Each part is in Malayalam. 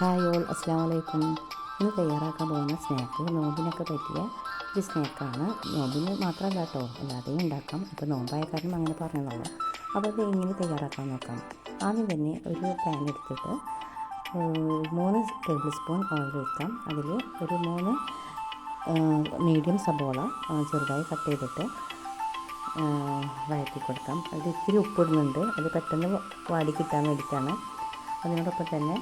ഹായ് ഓൾ അസ്സാം വലൈക്കും ഇന്ന് തയ്യാറാക്കാൻ പോകുന്ന സ്നാക്ക് നോമ്പിനൊക്കെ പറ്റിയ ഒരു സ്നാക്കാണ്. നോമ്പിന് മാത്രമല്ല കേട്ടോ അല്ലാതെയും ഉണ്ടാക്കാം. ഇപ്പോൾ നോമ്പായ കാരണം അങ്ങനെ പറഞ്ഞതാണ്. അപ്പോൾ അത് എങ്ങനെ തയ്യാറാക്കാൻ നോക്കാം. ആദ്യം തന്നെ ഒരു പാൻ എടുത്തിട്ട് മൂന്ന് ടേബിൾ സ്പൂൺ ഓയിൽ എടുക്കാം അതിൽ ഒരു മൂന്ന് മീഡിയം സബോള ചെറുതായി കട്ട് ചെയ്തിട്ട് വഴറ്റി കൊടുക്കാം. അതിൽ ഇത്തിരി ഉപ്പിടുന്നുണ്ട് അത് പെട്ടെന്ന് വാടി കിട്ടാൻ വേണ്ടിയിട്ടാണ്. അതിനോടൊപ്പം തന്നെ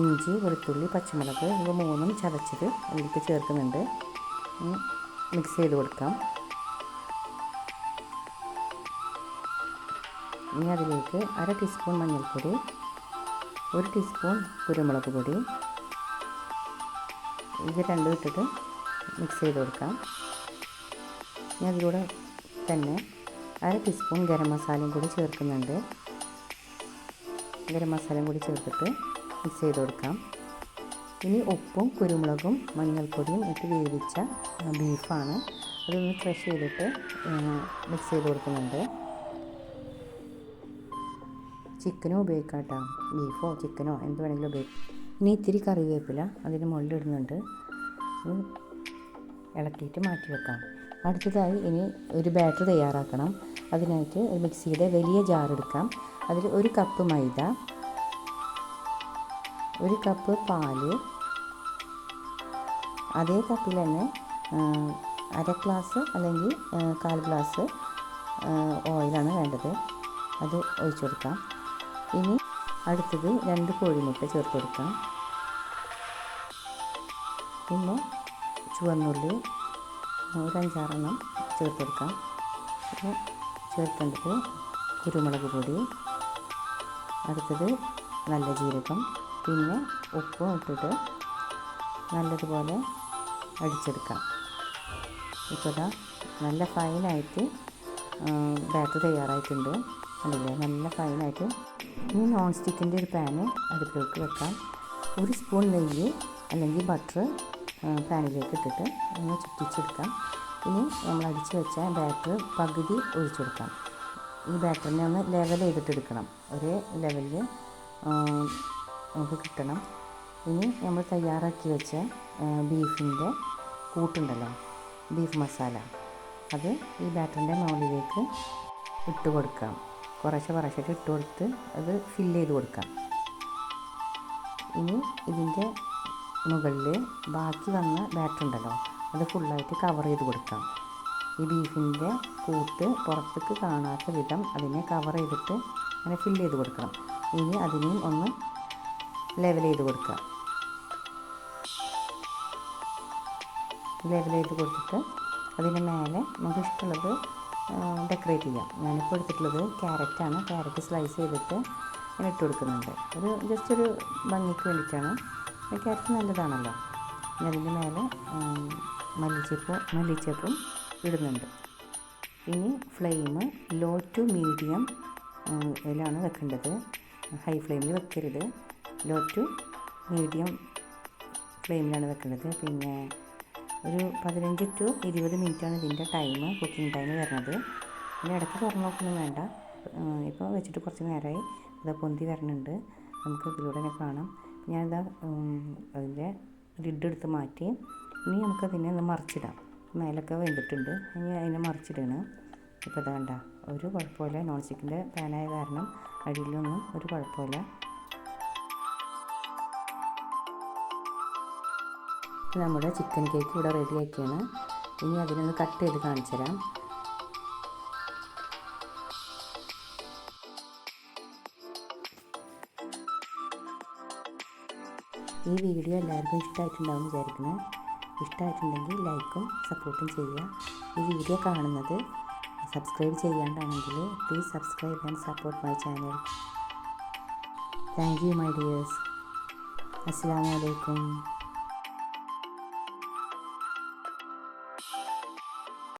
ഇഞ്ചി വെളുത്തുള്ളി പച്ചമുളക് ഇവ മൂന്നും ചതച്ചത് അതിലേക്ക് ചേർക്കുന്നുണ്ട്. മിക്സ് ചെയ്ത് കൊടുക്കാം. ഇനി അതിലേക്ക് അര ടീസ്പൂൺ മഞ്ഞൾപ്പൊടി ഒരു ടീസ്പൂൺ കുരുമുളക് പൊടി. ഇത് രണ്ടും ഇട്ടിട്ട് മിക്സ് ചെയ്ത് കൊടുക്കാം. ഇനി അതിലൂടെ തന്നെ അര ടീസ്പൂൺ ഗരം മസാലയും കൂടി ചേർക്കുന്നുണ്ട്. ഗരം മസാലയും കൂടി ചേർത്തിട്ട് മിക്സ് ചെയ്ത് കൊടുക്കാം. ഇനി ഉപ്പും കുരുമുളകും മഞ്ഞൾപ്പൊടിയും ഇട്ട് വേവിച്ച ബീഫാണ്. അതൊന്ന് ക്രഷ് ചെയ്തിട്ട് മിക്സ് ചെയ്ത് കൊടുക്കുന്നുണ്ട്. ചിക്കനും ഉപയോഗിക്കാം കേട്ടോ ബീഫോ ചിക്കനോ എന്ത് വേണമെങ്കിലും ഉപയോഗിക്കാം ഇനി ഇത്തിരി കറിവേപ്പില അതിന് മുകളിൽ ഇടുന്നുണ്ട്. ഇളക്കിയിട്ട് മാറ്റി വെക്കാം. അടുത്തതായി ഇനി ഒരു ബാറ്റർ തയ്യാറാക്കണം. അതിനായിട്ട് മിക്സിയുടെ വലിയ ജാർ എടുക്കാം. അതിൽ ഒരു കപ്പ് മൈദ ഒരു കപ്പ് പാൽ. അതേ കപ്പിൽ തന്നെ അര ഗ്ലാസ് അല്ലെങ്കിൽ കാൽ ഗ്ലാസ് ഓയിലാണ് വേണ്ടത്. അത് ഒഴിച്ചു കൊടുക്കാം. ഇനി അടുത്തത് രണ്ട് കോഴിമുട്ട ചേർത്ത് കൊടുക്കാം. പിന്നെ ചുവന്നുള്ളി ഒരു അഞ്ചാറെണ്ണം ചേർത്ത് കൊടുക്കാം. പിന്നെ ചേർക്കേണ്ടത് കുരുമുളക് പൊടി. അടുത്തത് നല്ല ജീരകം. പിന്നെ ഉപ്പും ഇട്ടിട്ട് നല്ലതുപോലെ അടിച്ചെടുക്കാം. ഇപ്പോൾ ഇതാ നല്ല ഫൈനായിട്ട് ബാറ്റർ തയ്യാറായിട്ടുണ്ട്. അല്ലേ നല്ല ഫൈനായിട്ട് ഈ നോൺ സ്റ്റിക്കിന്റെ ഒരു പാന് അടുപ്പിലേക്ക് വെക്കാം. ഒരു സ്പൂൺ നെയ്യ് അല്ലെങ്കിൽ ബട്ടർ പാനിലേക്ക് ഇട്ടിട്ട് ഒന്ന് ചുറ്റിച്ചെടുക്കാം. ഇനി നമ്മൾ അടിച്ചു വെച്ച ബാറ്റർ പകുതി ഒഴിച്ചു കൊടുക്കാം ഈ ബാറ്ററിനെ ഒന്ന് ലെവൽ ചെയ്തിട്ടെടുക്കണം ഒരേ ലെവലിൽ നമുക്ക് കിട്ടണം. ഇനി നമ്മൾ തയ്യാറാക്കി വെച്ച ബീഫിന്റെ കൂട്ടുണ്ടല്ലോ ബീഫ് മസാല. അത് ഈ ബാറ്ററിന്റെ മുകളിലേക്ക് ഇട്ട് കൊടുക്കാം. കുറേശ്ശെ കുറേശ്ശെ ഇട്ട് കൊടുത്ത് അത് ഫില്ല് ചെയ്ത് കൊടുക്കാം. ഇനി ഇതിന്റെ മുകളിൽ ബാക്കി വന്ന ബാറ്റർ ഉണ്ടല്ലോ അത് ഫുള്ളായിട്ട് കവർ ചെയ്ത് കൊടുക്കാം. ഈ ബീഫിന്റെ കൂട്ട് പുറത്തേക്ക് കാണാത്ത വിധം അതിനെ കവർ ചെയ്തിട്ട് അങ്ങനെ ഫില്ല് ചെയ്ത് കൊടുക്കണം. ഇനി അതിനെയും ഒന്ന് ലെവൽ ചെയ്ത് കൊടുക്കുക. ലെവൽ ചെയ്ത് കൊടുത്തിട്ട് അതിന് മേലെ നമുക്ക് ഇഷ്ടമുള്ളത് ഡെക്കറേറ്റ് ചെയ്യാം. ഞാനിപ്പോൾ എടുത്തിട്ടുള്ളത് ക്യാരറ്റാണ് ക്യാരറ്റ് സ്ലൈസ് ചെയ്തിട്ട് ഞാൻ ഇട്ട് കൊടുക്കുന്നുണ്ട്. ഒരു ജസ്റ്റ് ഒരു ഭംഗിക്ക് വേണ്ടിയിട്ടാണ്. ക്യാരറ്റ് നല്ലതാണല്ലോ. അതിന്റെ മേലെ മല്ലിച്ചപ്പ് മല്ലിച്ചപ്പും ഇടുന്നുണ്ട്. ഇനി ഫ്ലെയിം ലോ ടു മീഡിയം ഇതിലാണ് വെക്കേണ്ടത്. ഹൈ ഫ്ലെയിമിൽ വെക്കരുത്. ലോ ടു മീഡിയം ഫ്ലെയിമിലാണ് വെക്കുന്നത്. പിന്നെ ഒരു പതിനഞ്ച് ടു ഇരുപത് മിനിറ്റാണ് ഇതിന്റെ ടൈം കുക്കിംഗ് ടൈം വരുന്നത്. പിന്നെ ഇടയ്ക്ക് തുറന്നു നോക്കൊന്നും വേണ്ട ഇപ്പോൾ വെച്ചിട്ട് കുറച്ച് നേരമായി അത് പൊന്തി വരുന്നുണ്ട് നമുക്ക് ഇതിലൂടെ തന്നെ കാണാം. ഞാനിതാ ഇതാ അതിന്റെ ലിഡ് എടുത്ത് മാറ്റി ഇനി നമുക്ക് അതിനെ ഒന്ന് മറിച്ചിടാം. മേലൊക്കെ വെന്തിട്ടുണ്ട്. ഇനി അതിനെ മറിച്ചിടണം. ഇപ്പോൾ ഇതാ ഒരു കുഴപ്പമില്ല. നോൺ സ്റ്റിക്കിന്റെ പാനായ കാരണം അടിയിലൊന്നും ഒരു കുഴപ്പമില്ല. നമ്മുടെ ചിക്കൻ കേക്ക് ഇവിടെ റെഡി ആക്കിയാണ്. ഇനി അതിനൊന്ന് കട്ട് ചെയ്ത് കാണിച്ചു തരാം. ഈ വീഡിയോ എല്ലാവർക്കും ഇഷ്ടമായിട്ടുണ്ടാവും വിചാരിക്കുന്നത് ഇഷ്ടമായിട്ടുണ്ടെങ്കിൽ ലൈക്കും സപ്പോർട്ടും ചെയ്യുക. ഈ വീഡിയോ കാണുന്നത് subscribe ചെയ്യാണ്ടാണെങ്കിൽ please subscribe and support my channel thank you my dears അസ്സാം വലൈക്കും